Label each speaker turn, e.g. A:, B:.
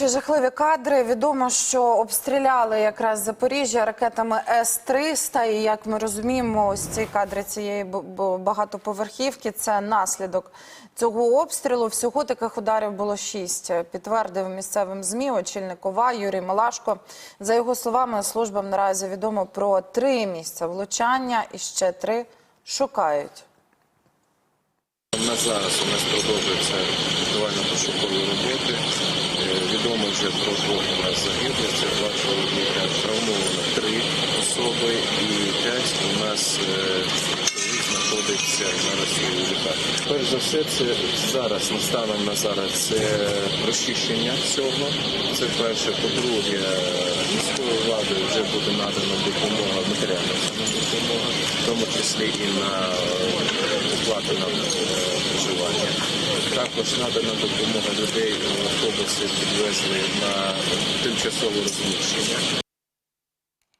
A: інші жахливі кадри. Відомо, що обстріляли якраз Запоріжжя ракетами С-300. І як ми розуміємо, ось ці кадри цієї багатоповерхівки це наслідок цього обстрілу. Всього таких ударів було шість. Підтвердив місцевим змі очільник ОВА Юрій Малашко. За його словами, службам наразі відомо про три місця влучання і ще три шукають.
B: Зараз у нас продовжуються рятувально-пошукові роботи. Е, Відомо вже про двох у нас загиблих. Це два чоловіка. Травмовано три особи і п'ять у нас е, чоловік знаходиться зараз у лікарні. Перш за все, це зараз станом на зараз це розчищення всього. Це перше. По-друге, міською владою вже буде надана допомога, матеріальна допомога, в тому числі і на е, оплату на е. Також надана допомога людей в автобуси підвезли на тимчасове розміщення.